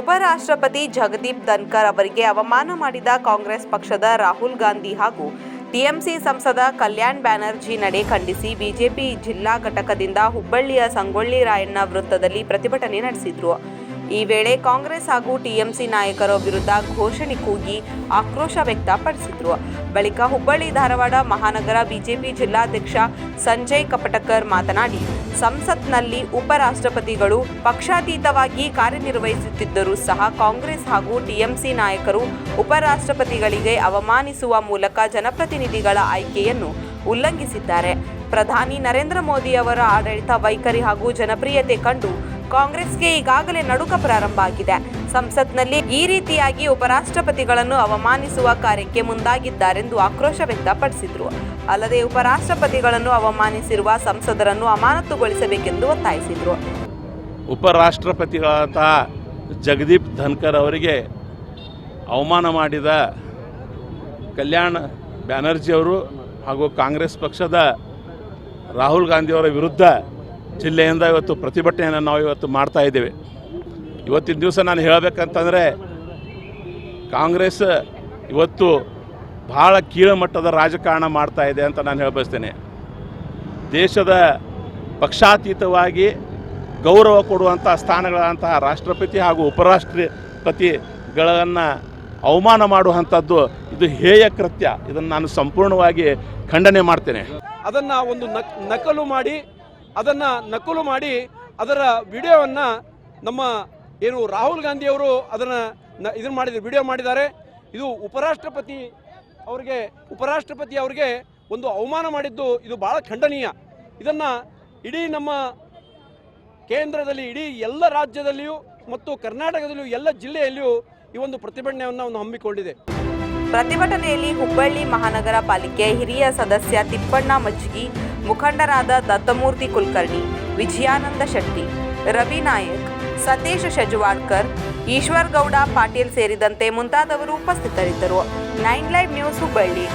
ಉಪರಾಷ್ಟ್ರಪತಿ ಜಗದೀಪ್ ಧನ್ಕರ್ ಅವರಿಗೆ ಅವಮಾನ ಮಾಡಿದ ಕಾಂಗ್ರೆಸ್ ಪಕ್ಷದ ರಾಹುಲ್ ಗಾಂಧಿ ಹಾಗೂ ಟಿಎಂಸಿ ಸಂಸದ ಕಲ್ಯಾಣ್ ಬ್ಯಾನರ್ಜಿ ನಡೆ ಖಂಡಿಸಿ ಬಿಜೆಪಿ ಜಿಲ್ಲಾ ಘಟಕದಿಂದ ಹುಬ್ಬಳ್ಳಿಯ ಸಂಗೊಳ್ಳಿ ರಾಯಣ್ಣ ವೃತ್ತದಲ್ಲಿ ಪ್ರತಿಭಟನೆ ನಡೆಸಿದ್ರು. ಈ ವೇಳೆ ಕಾಂಗ್ರೆಸ್ ಹಾಗೂ ಟಿಎಂಸಿ ನಾಯಕರ ವಿರುದ್ಧ ಘೋಷಣೆ ಕೂಗಿ ಆಕ್ರೋಶ ವ್ಯಕ್ತಪಡಿಸಿದ್ರು. ಬಳಿಕ ಹುಬ್ಬಳ್ಳಿ ಧಾರವಾಡ ಮಹಾನಗರ ಬಿಜೆಪಿ ಜಿಲ್ಲಾಧ್ಯಕ್ಷ ಸಂಜಯ್ ಕಪಟಕರ್ ಮಾತನಾಡಿ ಸಂಸತ್ನಲ್ಲಿ ಉಪರಾಷ್ಟ್ರಪತಿಗಳು ಪಕ್ಷಾತೀತವಾಗಿ ಕಾರ್ಯನಿರ್ವಹಿಸುತ್ತಿದ್ದರೂ ಸಹ ಕಾಂಗ್ರೆಸ್ ಹಾಗೂ ಟಿಎಂಸಿ ನಾಯಕರು ಉಪರಾಷ್ಟ್ರಪತಿಗಳಿಗೆ ಅವಮಾನಿಸುವ ಮೂಲಕ ಜನಪ್ರತಿನಿಧಿಗಳ ಆಯ್ಕೆಯನ್ನು ಉಲ್ಲಂಘಿಸಿದ್ದಾರೆ. ಪ್ರಧಾನಿ ನರೇಂದ್ರ ಮೋದಿ ಅವರ ಆಡಳಿತ ವೈಖರಿ ಹಾಗೂ ಜನಪ್ರಿಯತೆ ಕಂಡು ಕಾಂಗ್ರೆಸ್ಗೆ ಈಗಾಗಲೇ ನಡುಕ ಪ್ರಾರಂಭ ಆಗಿದೆ. ಸಂಸತ್ನಲ್ಲಿ ಈ ರೀತಿಯಾಗಿ ಉಪರಾಷ್ಟ್ರಪತಿಗಳನ್ನು ಅವಮಾನಿಸುವ ಕಾರ್ಯಕ್ಕೆ ಮುಂದಾಗಿದ್ದಾರೆಂದು ಆಕ್ರೋಶ ವ್ಯಕ್ತಪಡಿಸಿದರು. ಅಲ್ಲದೆ ಉಪರಾಷ್ಟ್ರಪತಿಗಳನ್ನು ಅವಮಾನಿಸಿರುವ ಸಂಸದರನ್ನು ಅಮಾನತುಗೊಳಿಸಬೇಕೆಂದು ಒತ್ತಾಯಿಸಿದರು. ಉಪರಾಷ್ಟ್ರಪತಿಗಳಾದಂತಹ ಜಗದೀಪ್ ಧನ್ಕರ್ ಅವರಿಗೆ ಅವಮಾನ ಮಾಡಿದ ಕಲ್ಯಾಣ ಬ್ಯಾನರ್ಜಿ ಅವರು ಹಾಗೂ ಕಾಂಗ್ರೆಸ್ ಪಕ್ಷದ ರಾಹುಲ್ ಗಾಂಧಿಯವರ ವಿರುದ್ಧ ಜಿಲ್ಲೆಯಿಂದ ಇವತ್ತು ಪ್ರತಿಭಟನೆಯನ್ನು ನಾವು ಇವತ್ತು ಮಾಡ್ತಾ ಇದ್ದೇವೆ. ಇವತ್ತಿನ ದಿವಸ ನಾನು ಹೇಳಬೇಕಂತಂದರೆ ಕಾಂಗ್ರೆಸ್ ಇವತ್ತು ಭಾಳ ಕೀಳಮಟ್ಟದ ರಾಜಕಾರಣ ಮಾಡ್ತಾ ಇದೆ ಅಂತ ನಾನು ಹೇಳಬಯಸ್ತೇನೆ. ದೇಶದ ಪಕ್ಷಾತೀತವಾಗಿ ಗೌರವ ಕೊಡುವಂಥ ಸ್ಥಾನಗಳಂತಹ ರಾಷ್ಟ್ರಪತಿ ಹಾಗೂ ಉಪರಾಷ್ಟ್ರಪತಿಗಳನ್ನು ಅವಮಾನ ಮಾಡುವಂಥದ್ದು ಇದು ಹೇಯ ಕೃತ್ಯ. ಇದನ್ನು ನಾನು ಸಂಪೂರ್ಣವಾಗಿ ಖಂಡನೆ ಮಾಡ್ತೇನೆ. ಅದನ್ನು ಒಂದು ನಕ್, ನಕಲು ಮಾಡಿ, ಅದನ್ನು ನಕಲು ಮಾಡಿ ಅದರ ವಿಡಿಯೋವನ್ನು ನಮ್ಮ ಏನು ರಾಹುಲ್ ಗಾಂಧಿಯವರು ಅದನ್ನು ಇದನ್ನು ಮಾಡಿದ, ವಿಡಿಯೋ ಮಾಡಿದ್ದಾರೆ. ಇದು ಉಪರಾಷ್ಟ್ರಪತಿ ಅವರಿಗೆ, ಉಪರಾಷ್ಟ್ರಪತಿ ಅವರಿಗೆ ಒಂದು ಅವಮಾನ ಮಾಡಿದ್ದು ಇದು ಭಾಳ ಖಂಡನೀಯ. ಇದನ್ನು ಇಡೀ ನಮ್ಮ ಕೇಂದ್ರದಲ್ಲಿ, ಇಡೀ ಎಲ್ಲ ರಾಜ್ಯದಲ್ಲಿಯೂ ಮತ್ತು ಕರ್ನಾಟಕದಲ್ಲಿಯೂ, ಎಲ್ಲ ಜಿಲ್ಲೆಯಲ್ಲಿಯೂ ಈ ಒಂದು ಪ್ರತಿಭಟನೆಯನ್ನು ಒಂದು ಹಮ್ಮಿಕೊಂಡಿದೆ. ಪ್ರತಿಭಟನೆಯಲ್ಲಿ ಹುಬ್ಬಳ್ಳಿ ಮಹಾನಗರ ಪಾಲಿಕೆ ಹಿರಿಯ ಸದಸ್ಯ ತಿಪ್ಪಣ್ಣ ಮಜ್ಜಿಗಿ, ಮುಖಂಡರಾದ ದತ್ತಮೂರ್ತಿ ಕುಲಕರ್ಣಿ, ವಿಜಯಾನಂದ ಶೆಟ್ಟಿ, ರವಿ ನಾಯಕ್ ಸತೀಶ್ ಶೆಜವಾಡ್ಕರ್ ಈಶ್ವರ್ ಗೌಡ ಪಾಟೀಲ್ ಸೇರಿದಂತೆ ಮುಂತಾದವರು ಉಪಸ್ಥಿತರಿದ್ದರು. Nine live news Hubballi.